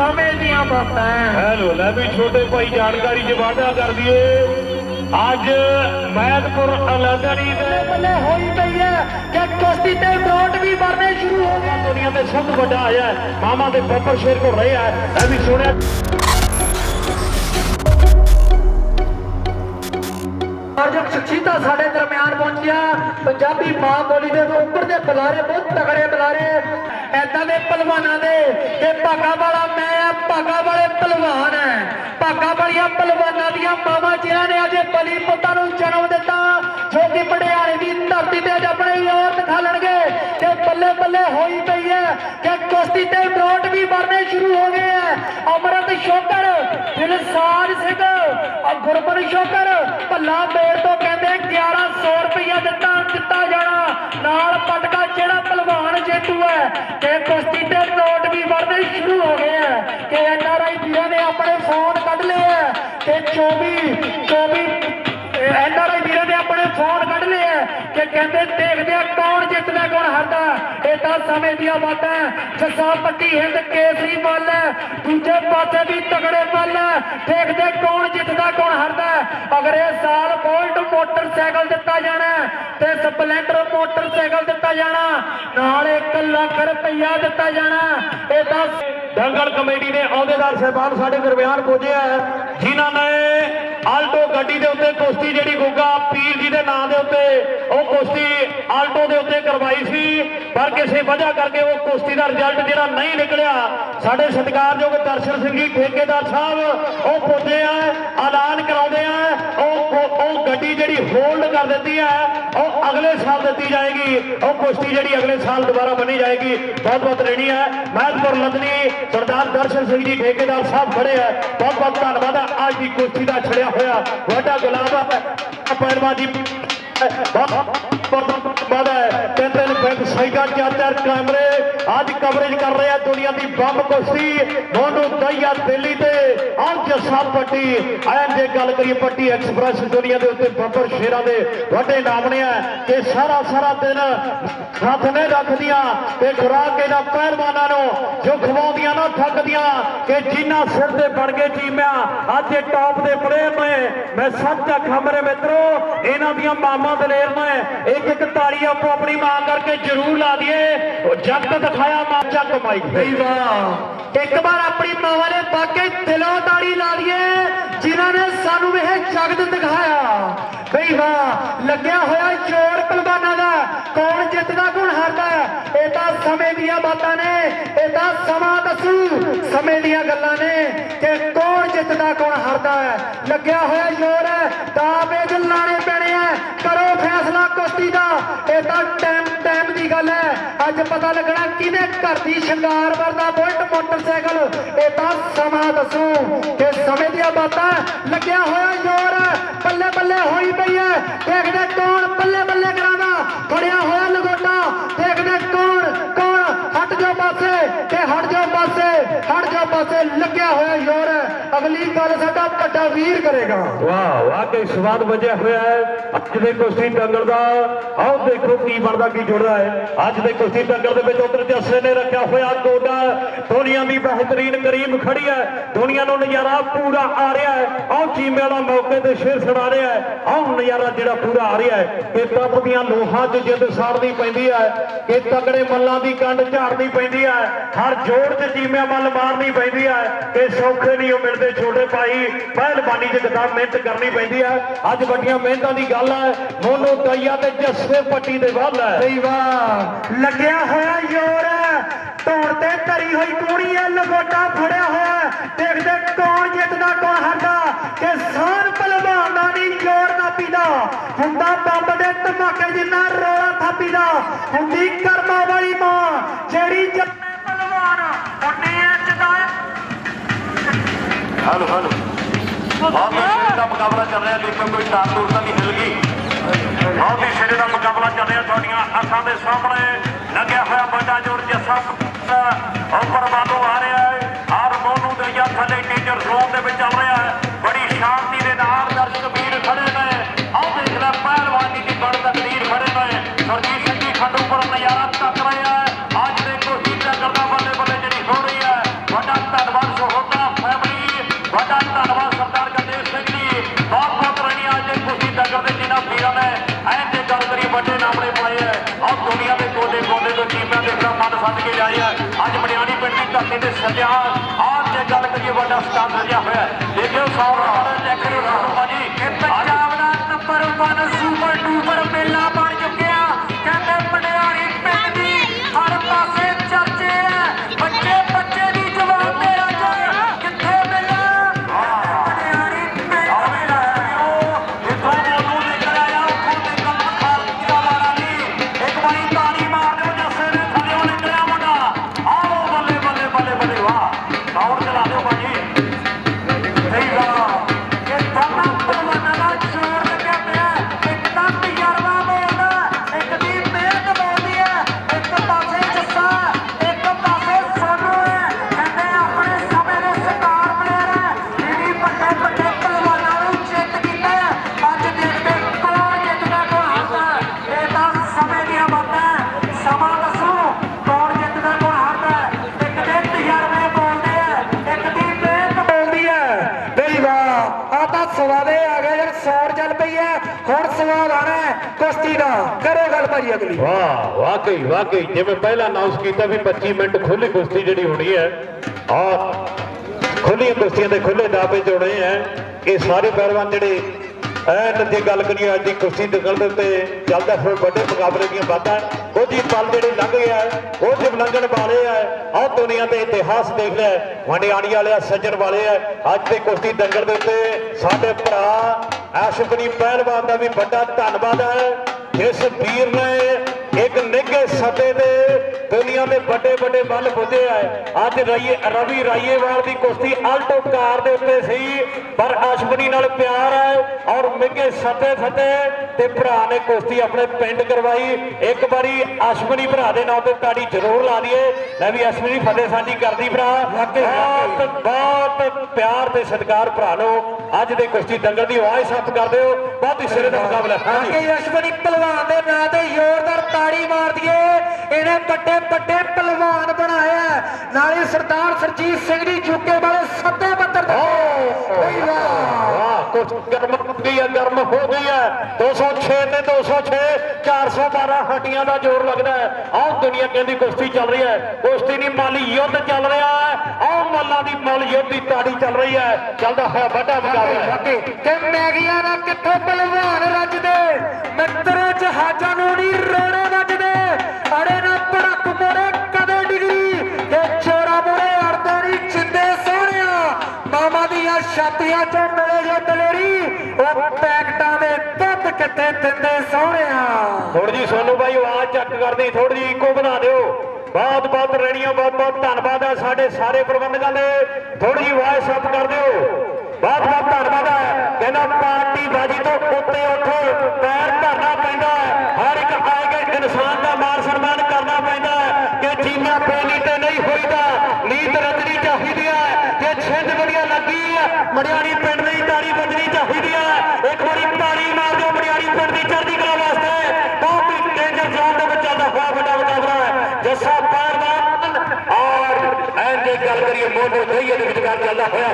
ਸਮੇਂ ਦੀਆਂ ਬਾਤਾਂ ਹੈਲੋ ਲੈ ਵੀ ਛੋਟੇ ਭਾਈ ਜਾਣਕਾਰੀ 'ਚ ਵਾਅਦਾ ਕਰ ਦਈਏ। ਅੱਜ ਮਹਿਤਪੁਰ ਅਲਾਦੜੀ ਦੇ ਬੱਲੇ ਹੋਈ ਪਈ ਹੈ ਕਿ ਕੁਸ਼ਤੀ ਤੇ ਨੋਟ ਵੀ ਵਰਨੇ ਸ਼ੁਰੂ ਹੋ ਗਏ ਦੁਨੀਆ ਦੇ ਸਭ ਤੋਂ ਵੱਡਾ ਆਇਆ। ਮਾਮਾ ਦੇ ਬੱਬਰ ਸ਼ੇਰ ਕੋ ਰਿਹਾ ਹੈ ਇਹ ਵੀ ਸੁਣਿਆ। ਆਜਕ ਸ਼ਖਸੀਅਤਾਂ ਸਾਡੇ ਦਰਮਿਆਨ ਪਹੁੰਚਿਆ। ਪੰਜਾਬੀ ਮਾਂ ਬੋਲੀ ਦੇ ਉੱਪਰ ਦੇ ਬੁਲਾਰੇ ਬਹੁਤ ਤਗੜੇ ਬੁਲਾਰੇ। ਐਦਾਂ ਦੇ ਪਹਿਲਵਾਨਾਂ ਦੇ ਕਿ ਭਾਗਾ ਵਾਲਾ ਮੈਂ ਆ, ਭਾਗਾ ਵਾਲੇ ਪਹਿਲਵਾਨ ਹੈ ਭਾਗਾ ਵਾਲੀਆਂ ਪਹਿਲਵਾਨਾਂ ਦੀਆਂ ਮਾਵਾਂ ਜਿਨ੍ਹਾਂ ਨੇ ਅਜੇ ਬਲੀ ਪੁੱਤਾਂ ਨੂੰ ਜਨਮ ਦਿੱਤਾ, ਜੋ ਕਿ ਪੜਿਆਲੇ ਦੀ ਧਰਤੀ ਤੇ ਅੱਜ ਆਪਣੇ ਯੋਰ ਦਿਖਾਲਣਗੇ ਕਿ ਬੱਲੇ ਬੱਲੇ ਹੋਈ ਪਈ ਹੈ ਕਿ ਕੁਸ਼ਤੀ ਤੇ ਨੋਟ ਵੀ ਵਰਨੇ ਸ਼ੁਰੂ ਹੋ ਗਏ ਹੈ ਅਮਰਤ ਸ਼ੋਕਰ, ਦਿਲਸਾਜ ਸਿੰਘ ਔਰ ਗੁਰਮਨ ਸ਼ੋਕਰ, ਭੱਲਾ ਮੇੜ ਤੋਂ ਕਹਿੰਦੇ 1100 ਰੁਪਇਆ ਦਿੱਤਾ ਦਿੱਤਾ ਜਾਣਾ, ਨਾਲ ਪਟ ਪਹਿਲਵਾਨ ਹੈ ਕਿ ਕੁਸ਼ਤੀ ਤੇ ਨੋਟ ਵੀ ਵਰਨੇ ਸ਼ੁਰੂ ਹੋ ਗਏ ਹੈ ਕਿ ਐਨਆਰਆਈ ਵੀਰਾਂ ਨੇ ਆਪਣੇ ਫੋਨ ਕੱਢ ਲਏ ਹੈ ਤੇ 24 24 ਐਨਆਰਆਈ ਵੀਰਾਂ ਨੇ ਆਪਣੇ ਫੋਨ ਕੱਢ ਲਏ ਹੈ ਕਿ ਕਹਿੰਦੇ ਦੇਖਦੇ ਆ ਕੌਣ ਜਿੱਤਦਾ, ਕੌਣ ਹਾਰਦਾ। ਇਹ ਤਾਂ ਸਮੇਂ ਦੀਆਂ ਬਾਤਾਂ ਜੱਸਾ ਪੱਟੀ ਹਿੰਦ, ਕੇਸਰੀ ਮੱਲ ਹੈ ਦੂਜੇ ਪਾਸੇ ਵੀ ਤਗੜੇ ਮੱਲ ਹੈ ਦੇਖਦੇ ਕੌਣ ਜਿੱਤਦਾ, ਕੌਣ ਹਾਰਦਾ। ਅਗਰ ਇਹ ਸਾਲ ਬੋਲਟ ਮੋਟਰਸਾਈਕਲ ਦਿੱਤਾ ਜਾਣਾ ਤੇ ਸਪਲੈਂਡਰ ਮੋਟਰਸਾਈਕਲ ਦਿੱਤਾ ਜਾਣਾ ਨਾਲ 1 ਲੱਖ ਰੁਪਈਆ ਦਿੱਤਾ ਜਾਣਾ। ਇਹ ਤਾਂ ਦੰਗਲ ਕਮੇਟੀ ਦੇ ਅਹੁਦੇਦਾਰ ਸਹਿਬਾਨ ਸਾਡੇ ਦਰਮਿਆਨ ਪਹੁੰਚਿਆ ਹੈ, ਜਿਨ੍ਹਾਂ ਨੇ ਆਲਟੋ ਗੱਡੀ ਦੇ ਉੱਤੇ ਕੁਸ਼ਤੀ ਜਿਹੜੀ ਗੁੱਗਾ ਪੀਰ ਜੀ ਦੇ ਨਾਂ ਦੇ ਉੱਤੇ ਉਹ ਕੁਸ਼ਤੀ ਆਲਟੋ ਦੇ ਉੱਤੇ ਕਰਵਾਈ ਸੀ। ਪਰ ਕਿਸੇ ਵਜ੍ਹਾ ਕਰਕੇ ਉਹ ਕੁਸ਼ਤੀ ਦਾ ਰਿਜ਼ਲਟ ਜਿਹੜਾ ਨਹੀਂ ਨਿਕਲਿਆ। ਸਾਡੇ ਸਤਿਕਾਰਯੋਗ ਦਰਸ਼ਨ ਸਿੰਘ ਜੀ ਠੇਕੇਦਾਰ ਸਾਹਿਬ ਉਹ ਪੁੱਜੇ ਆ ਐਲਾਨ ਕਰਾਉਂਦੇ ਆ। ਉਹ ਗੱਡੀ ਜਿਹੜੀ ਹੋਲਡ ਕਰ ਦਿੱਤੀ ਹੈ, ਉਹ ਅਗਲੇ ਸਾਲ ਦਿੱਤੀ ਜਾਏਗੀ। ਉਹ ਕੁਸ਼ਤੀ ਜਿਹੜੀ ਅਗਲੇ ਸਾਲ ਦੁਬਾਰਾ ਬਣੀ ਜਾਏਗੀ। ਬਹੁਤ ਬਹੁਤ ਰਹਿਣੀ ਹੈ। ਮਹਿਤਪੁਰ ਲਦਨੀ ਸਰਦਾਰ ਦਰਸ਼ਨ ਸਿੰਘ ਜੀ ਠੇਕੇਦਾਰ ਸਾਹਿਬ ਖੜੇ ਹੈ। ਬਹੁਤ ਬਹੁਤ ਧੰਨਵਾਦ ਹੈ। ਅੱਜ ਦੀ ਕੁਸ਼ਤੀ ਦਾ ਛੜਿਆ ਹੋਇਆ ਵੱਡਾ ਗੁਲਾਬ ਹੈ। ਪਹਿਲਵਾਨ ਜੀ, ਬਹੁਤ ਬਹੁਤ ਧੰਨਵਾਦ ਹੈ। ਤਿੰਨ ਤਿੰਨ ਬੈਂਕ ਸਾਈਡਾਂ ਚਾਰ ਚਾਰ ਕੈਮਰੇ। ਅੱਜ ਕਵਰੇਜ ਕਰ ਰਹੇ ਆ ਦੁਨੀਆ ਦੀ ਬੰਬ ਕੁਸ਼ਤੀ। ਮੋਨੂ ਦਈਆ ਦਿੱਲੀ ਤੇ। ਆਹ ਜੱਸਾ ਪੱਟੀ। ਐਨ ਜੇ ਗੱਲ ਕਰੀਏ ਪੱਟੀ ਐਕਸਪ੍ਰੈਸ ਦੁਨੀਆ ਦੇ ਉੱਤੇ ਬੰਬਰ ਸ਼ੇਰਾਂ ਦੇ। ਵੱਡੇ ਨਾਮ ਨੇ ਕਿ ਸਾਰਾ ਸਾਰਾ ਦਿਨ ਹੱਥ ਨੇ ਰੱਖਦੀਆਂ ਤੇ ਖੁਰਾਕ ਇਹਨਾਂ ਪਹਿਲਵਾਨਾਂ ਨੂੰ ਜੋ ਖਵਾਉਂਦੀਆਂ ਨਾ ਥੱਕਦੀਆਂ ਕਿ ਜਿੰਨਾ ਸਿਰ ਤੇ ਬਣ ਗਏ ਚੀਮਿਆ ਅੱਜ ਇਹ ਟੌਪ ਦੇ ਪਲੇਅਰ ਨੇ। ਮੈਂ ਸੱਚ ਆਖਾਂ ਮੇਰੇ ਮਿੱਤਰੋ, ਇਹਨਾਂ ਦੀਆਂ ਮਾਮਾ ਦਲੇਰ ਨੇ। ਇੱਕ ਇੱਕ ਤਾੜੀ ਆਪੋ ਆਪਣੀ ਮਾਂ ਕਰਕੇ ਜ਼ਰੂਰ ਲਾ ਦਈਏ। ਉਹ ਜੱਟ ਦਿਖਾਇਆ ਮਾਂ ਚੱਕ ਮਾਈਕ ਤੇ ਵਾਹ ਇੱਕ ਵਾਰ ਆਪਣੀ ਮਾਵਾਂ ਨੇ ਬਾਕੇ ਦਿਲੋਂ ਤਾੜੀ ਲਾ ਲਈਏ ਜਿਨ੍ਹਾਂ ਨੇ ਸਾਨੂੰ ਇਹ ਜਗਤ ਦਿਖਾਇਆ। ਬਈ ਵਾਹ ਲੱਗਿਆ ਹੋਇਆ ਜੋਰ ਪਹਿਲਵਾਨਾਂ ਦਾ। ਕੌਣ ਜਿੱਤਦਾ ਕੌਣ ਹਾਰਦਾ? ਇਹ ਤਾਂ ਸਮੇਂ ਦੀਆਂ ਬਾਤਾਂ ਨੇ। ਇਹ ਤਾਂ ਸਮਾਂ ਦੱਸੂ। ਸਮੇਂ ਦੀਆਂ ਗੱਲਾਂ ਨੇ। ਕਿ ਕੌਣ ਜਿੱਤਦਾ ਕੌਣ ਹਾਰਦਾ ਹੈ? ਲੱਗਿਆ ਹੋਇਆ ਜੋਰ ਹੈ। ਦਾਅਵੇ ਲਾਣੇ ਪੈਣੇ ਆ। ਕਰੋ ਫੈਸਲਾ। ਦਾ ਇਹ ਤਾਂ ਟਾਈਮ ਟਾਈਮ ਦੀ ਗੱਲ ਹੈ। ਅੱਜ ਪਤਾ ਲੱਗਣਾ ਕਿਹਨੇ ਘਰ ਦੀ ਸ਼ਿੰਗਾਰ ਬੁਲਟ ਮੋਟਰਸਾਈਕਲ। ਇਹ ਤਾਂ ਸਮਾਂ ਦੱਸੂ ਕਿ ਸਮੇਂ ਦੀਆਂ ਬਾਤਾਂ ਲੱਗਿਆ ਹੋਇਆ ਜ਼ੋਰ। ਬੱਲੇ ਬੱਲੇ ਹੋਈ ਪਈ ਹੈ। ਦੇਖਦੇ ਕੌਣ ਬੱਲੇ ਬੱਲੇ ਕਰਾਂਦਾ ਫੜਿਆ ਹੋਇਆ ਲਗੋਟਾ। ਦੇਖਦੇ ਕੌਣ ਕੌਣ ਹਟ ਜਾ ਪਾਸੇ ਤੇ ਹਟ ਜਾ ਪਾਸੇ, ਹਟ ਜਾ ਪਾਸੇ। ਲੱਗਿਆ ਹੋਇਆ ਜ਼ੋਰ। ਅਗਲੀ ਗੱਲ ਸਾਡਾ ਵੱਡਾ ਵੀਰ ਕਰੇਗਾ। ਵਾਹ ਵਾਹ, ਕੀ ਸਵਾਦ ਵਜਿਆ ਹੋਇਆ ਹੈ। ਅੱਜ ਦੇ ਕੁਸ਼ਤੀ ਦੰਗਲ ਦਾ। ਆਓ ਦੇਖੋ ਕੀ ਬਣਦਾ, ਕੀ ਜੁੜਦਾ ਹੈ। ਅੱਜ ਦੇ ਕੁਸ਼ਤੀ ਦੰਗਲ ਦੇ ਵਿੱਚ ਉਧਰ ਜੱਸੇ ਨੇ ਰੱਖਿਆ ਹੋਇਆ ਗੋਡਾ। ਦੁਨੀਆ ਦੀ ਬਿਹਤਰੀਨ ਕਰੀਮ ਖੜੀ ਹੈ। ਦੁਨੀਆ ਨੂੰ ਨਜ਼ਾਰਾ ਪੂਰਾ ਆ ਰਿਹਾ ਹੈ। ਆਓ ਚੀਮੇ ਵਾਲਾ ਮੌਕੇ ਤੇ ਸ਼ੇਰ ਛੜਾ ਰਿਹਾ ਹੈ। ਆਓ ਨਜ਼ਾਰਾ ਜਿਹੜਾ ਪੂਰਾ ਆ ਰਿਹਾ ਹੈ। ਕਿ ਟੱਪ ਦੀਆਂ ਲੋਹਾਂ 'ਚ ਜਿੱਦ ਸਾੜਨੀ ਪੈਂਦੀ ਹੈ। ਕਿ ਤਗੜੇ ਮੱਲਾਂ ਦੀ ਕੰਡ ਝਾੜਨੀ ਪੈਂਦੀ ਹੈ। ਹਰ ਜੋੜ 'ਚ ਚੀਮਿਆਂ ਵੱਲ ਮਾਰਨੀ ਪੈਂਦੀ ਹੈ। ਕਿ ਸੌਖੇ ਨਹੀਂ ਉਹ ਮਿਲਦੇ। ਛੋਟੇ ਭਾਈ ਪਹਿਲਵਾਨੀ 'ਚ ਕਿਤਾਬ ਮਿਹਨਤ ਕਰਨੀ ਪੈਂਦੀ ਹੈ ਅੱਜ ਵੱਡੀਆਂ ਮਿਹਨਤਾਂ ਦੀ ਗੱਲ ਹੈ ਮੋਨੂ ਦਈਆ ਤੇ ਜੱਸੇ ਪੱਟੀ ਦੇ ਵੱਲ ਹੈ ਬਈ ਵਾਹ ਲੱਗਿਆ ਹੋਇਆ ਜ਼ੋਰ ਧੌਣ ਤੇ ਧਰੀ ਹੋਈ ਕੂਣੀ ਹੈ ਲਗੋਟਾ ਫੜਿਆ ਹੋਇਆ। ਦੇਖਦੇ ਕੌਣ ਜਿੱਤਦਾ, ਕੌਣ ਹਾਰਦਾ। ਕਿ ਸਾਨ ਪਹਿਲਵਾਨ ਦਾ ਨਹੀਂ ਜ਼ੋਰ ਨਾ ਪੀਦਾ। ਹੁੰਦਾ ਬੰਬ ਦੇ ਧਮਾਕੇ ਜਿੰਨਾ ਰੋਲਾ ਥਾਪੀਦਾ। ਹੁੰਦੀ ਕਰਮਾ ਵਾਲੀ ਮਾਂ, ਜਿਹੜੀ ਜੱਟੇ ਪਹਿਲਵਾਨ ਉਹਨੇ ਇੰਚ ਦਾ ਹਲੋ ਹਲੋ। ਬਹੁਤ ਸਿਰੇ ਦਾ ਮੁਕਾਬਲਾ ਚੱਲ ਰਿਹਾ ਦੇਖੋ ਕੋਈ ਤਾਰ ਤੂਰ ਤਾਂ ਨਹੀਂ ਹਿਲ ਗਈ ਬਹੁਤ ਹੀ ਸਿਰੇ ਦਾ ਮੁਕਾਬਲਾ ਚੱਲ ਰਿਹਾ ਤੁਹਾਡੀਆਂ ਅੱਖਾਂ ਦੇ ਸਾਹਮਣੇ। ਲੱਗਿਆ ਹੋਇਆ ਵੱਡਾ ਜੋਰ ਜੱਸਾ ਉੱਪਰ ਵਾਲੋਂ ਆ ਰਿਹਾ ਹੈ। ਆਰ ਮੋਨੂ ਦੇ ਜਾਂ ਥੱਲੇ ਟੀਚਰ ਜ਼ੋਨ ਦੇ ਵਿੱਚ ਚੱਲ ਰਿਹਾ ਹੈ। ਬੜੀ ਸ਼ਾਂਤੀ ਦੇ ਨਾਲ ਦਰਸ਼ਕ ਵੀਰ ਮੈਦਾਨ ਹੈ ਐਂ ਤੇ ਗੱਲ ਕਰੀ ਵੱਡੇ ਨਾਮਣੇ ਪਾਏ ਹੈ ਔਰ ਦੁਨੀਆ ਦੇ ਕੋਨੇ ਕੋਨੇ ਤੋਂ ਟੀਮਾਂ ਦੇ ਕਰਾ ਮਨ ਸੱਜ ਕੇ ਲਾਏ ਹੈ ਅੱਜ ਮੜਿਆਣੀ ਪਿੰਡ ਦੀ ਧਰਤੀ ਤੇ ਸਜਿਆ ਆਹ ਤੇ ਗੱਲ ਕਰੀਏ ਵੱਡਾ ਸਟਾਰ ਸਜਿਆ ਹੋਇਆ। ਦੇਖਿਓ ਸੌ ਰੁਪਏ ਚੈੱਕ ਕਰੋ ਰਾਮ ਜੀ ਪੰਜਾਬ ਦਾ ਨੰਬਰ 1 ਸੂਬਾ ਸਵਾਦੇ ਆ ਗਏ ਯਾਰ ਸੌਰ ਚੱਲ ਪਈ ਹੈ। ਹੁਣ ਸਵਾਦ ਆਣਾ ਕੁਸ਼ਤੀ ਦਾ। ਕਰੋ ਗੱਲ ਭਾਜੀ ਅਗਲੀ। ਵਾਹ, ਵਾਕਈ ਵਾਕਈ। ਜਿਵੇਂ ਪਹਿਲਾਂ ਅਨਾਉਂਸ ਕੀਤਾ ਵੀ 25 ਮਿੰਟ ਖੁੱਲੀ ਕੁਸ਼ਤੀ ਜਿਹੜੀ ਹੋਣੀ ਹੈ ਔਰ ਖੁੱਲੀਆਂ ਕੁਸ਼ਤੀਆਂ ਦੇ ਖੁੱਲੇ ਦਾਅਵੇ ਜੋੜੇ ਹੈ। ਇਹ ਸਾਰੇ ਪਹਿਲਵਾਨ ਜਿਹੜੇ ਐਨ ਜੇ ਗੱਲ ਕਰੀਏ, ਅੱਜ ਦੀ ਕੁਸ਼ਤੀ ਦਖਲ ਦੇ ਉੱਤੇ ਚੱਲਦਾ ਫਿਰ ਵੱਡੇ ਮੁਕਾਬਲੇ ਦੀਆਂ ਬਾਤਾਂ। ਕੁਝ ਪਲ ਜਿਹੜੇ ਲੰਘ ਗਿਆ ਉਹ ਜਿ ਵਾਲੇ ਆ ਆਹ ਦੁਨੀਆ ਦੇ ਇਤਿਹਾਸ ਦੇਖ ਲਿਆ ਵੰਡਿਆਣੀ ਵਾਲੇ ਸੱਜਣ ਵਾਲੇ ਆ ਅੱਜ ਦੇ ਕੁਸ਼ਤੀ ਦੰਗਲ ਦੇ ਉੱਤੇ ਸਾਡੇ ਭਰਾ ਐਸ਼ਪਨੀ ਪਹਿਲਵਾਨ ਦਾ ਵੀ ਵੱਡਾ ਧੰਨਵਾਦ ਹੈ। ਜਿਸ ਵੀਰ ਨੇ ਇੱਕ ਨਿੱਘੇ ਸੱਦੇ ਦੇ ਦੁਨੀਆ ਦੇ ਵੱਡੇ ਵੱਡੇ ਮੱਲ ਪੁੱਜੇ ਆ। ਅੱਜ ਰਾਈਏ ਰਵੀ ਰਾਈਏਵਾਲ ਦੀ ਕੁਸ਼ਤੀ ਆਲਟੋ ਕਾਰ ਦੇ ਉੱਤੇ ਸੀ। ਪਰ ਅਸ਼ਵਨੀ ਨਾਲ ਪਿਆਰ ਹੈ ਔਰ ਨਿੱਘੇ ਸੱਦੇ ਸੱਦੇ ਤੇ ਭਰਾ ਨੇ ਕੁਸ਼ਤੀ ਆਪਣੇ ਪਿੰਡ ਕਰਵਾਈ। ਇੱਕ ਵਾਰੀ ਅਸ਼ਵਨੀ ਭਰਾ ਦੇ ਨਾਂ ਤੇ ਤਾੜੀ ਜ਼ਰੂਰ ਲਾ ਦਈਏ। ਲੈ ਵੀ ਅਸ਼ਵਨੀ ਫਤਿਹ ਸਾਂਝੀ ਕਰਦੀ ਭਰਾ। ਬਹੁਤ ਬਹੁਤ ਪਿਆਰ ਤੇ ਸਤਿਕਾਰ ਭਰਾ ਨੂੰ ਅੱਜ ਦੇ ਕੁਸ਼ਤੀ ਦੰਗਲ ਦੀ ਆਵਾਜ਼ ਸੱਤ ਕਰਦੇ ਹੋ ਬਹੁਤ ਹੀ ਸਿਰੇ ਦਾ ਮੁਕਾਬਲਾ। ਹੈ ਹਾਂਜੀ ਕਿ ਅਸ਼ਵਨੀ ਪਹਿਲਵਾਨ ਦੇ ਨਾਂ ਤੇ ਜ਼ੋਰਦਾਰ ਤਾੜੀ ਮਾਰ ਦਈਏ ਇਹਨੇ ਵੱਡੇ ਵੱਡੇ ਪਹਿਲਵਾਨ ਬਣਾਇਆ। ਨਾਲੇ ਸਰਦਾਰ ਸਰਜੀਤ ਸਿੰਘ ਦੀ ਜੁਕੇ ਵਾਲੇ ਸੱਤੇ ਬੱਤਰ ਦੇ ਬਈ ਵਾਹ। ਕੁਛ ਗਰਮ ਹੈ ਗਰਮ ਹੋ ਗਈ ਹੈ 206 ਤੇ 206 412 ਹੱਡੀਆਂ ਦਾ ਜ਼ੋਰ ਲੱਗਦਾ ਹੈ। ਆਹ ਦੁਨੀਆ ਕਹਿੰਦੀ ਕੁਸ਼ਤੀ ਚੱਲ ਰਹੀ ਹੈ। ਕੁਸ਼ਤੀ ਨਹੀਂ ਮਾਲੀ ਯੁੱਧ ਚੱਲ ਰਿਹਾ ਹੈ। ਆਹ ਮੱਲਾਂ ਦੀ ਮੱਲ ਯੁੱਧ ਦੀ ਤਾੜੀ ਚੱਲ ਰਹੀ ਹੈ। ਚੱਲਦਾ ਹੋਇਆ ਵੱਡਾ ਮੁਕਾਬਲਾ ਕਿ ਮੈਗੀਆਂ ਦਾ ਕਿੱਥੋਂ ਪਹਿਲਵਾਨ ਰੱਜਦੇ? ਮਿੱਤਰੋ ਜਹਾਜ਼ਾਂ ਨੂੰ ਨਹੀਂ ਰੋੜੇ ਵੱਜਦੇ। ਅੜੇ ਛਾਤੀਆਂ ਚੋਂ ਮਿਲੇ ਦਲੇਰੀ, ਉਹ ਪੈਕਟਾਂ ਦੇ ਦੁੱਧ ਕਿੱਥੇ ਦਿੰਦੇ ਸੋਹਣਿਆ ਥੋੜੀ ਜੀ ਸੋਨੂ ਬਾਈ ਆਵਾਜ਼ ਚੱਕ ਕਰਦੀ ਥੋੜੀ ਜੀ ਇੱਕੋ ਬਣਾ ਦਿਓ। ਬਹੁਤ ਬਹੁਤ ਰੇੜੀਆਂ ਬਹੁਤ ਬਹੁਤ ਧੰਨਵਾਦ ਹੈ ਸਾਡੇ ਸਾਰੇ ਪ੍ਰਬੰਧਕਾਂ ਦੇ। ਥੋੜੀ ਜੀ ਆਵਾਜ਼ ਸੱਤ ਕਰ ਦਿਓ। ਬਹੁਤ ਬਹੁਤ ਧੰਨਵਾਦ ਹੈ ਕਹਿੰਦਾ ਪਾਰਟੀ ਬਾਜੀ ਤੋਂ ਉੱਤੇ ਉੱਠ। ਪੈਰ ਧਰਨਾ ਪੈਂਦਾ ਹੈ। ਹਰ ਇੱਕ ਆਏ ਗਏ ਇਨਸਾਨ ਦਾ ਮਾਨ ਸਨਮਾਨ ਕਰਨਾ ਪੈਂਦਾ ਹੈ। ਕਿ ਜੀਨਾ ਬੋਲੀ ਤੇ ਨਹੀਂ ਹੋਈਦਾ। ਨੀਤ ਰਚਣੀ ਚਾਹੀਦੀ ਹੈ। ਕਿ ਛਿੰਦ ਵਧੀਆ ਪਿੰਡ ਦੀ ਤਾੜੀ ਵੱਜਣੀ ਚਾਹੀਦੀ ਹੈ ਇੱਕ ਵਾਰੀ ਤਾੜੀ ਮਾਰ ਦਿਓ ਮੜਿਆਣੀ ਪਿੰਡ ਦੀ ਚੜ੍ਹਦੀ ਕਲਾ ਵਾਸਤੇ। ਬਹੁਤ ਹੀ ਡੇਂਜਰ ਜ਼ੋਨ ਦੇ ਵਿੱਚ ਚੱਲਦਾ ਹੋਇਆ ਵੱਡਾ ਮੁਕਾਬਲਾ ਹੈ। ਜੱਸਾ ਪਹਿਲਵਾਨ ਔਰ ਐਂ ਜੇ ਗੱਲ ਕਰੀਏ, ਮੋਢੇ ਦੋਈਏ ਦੇ ਵਿਚਕਾਰ ਚੱਲਦਾ ਹੋਇਆ।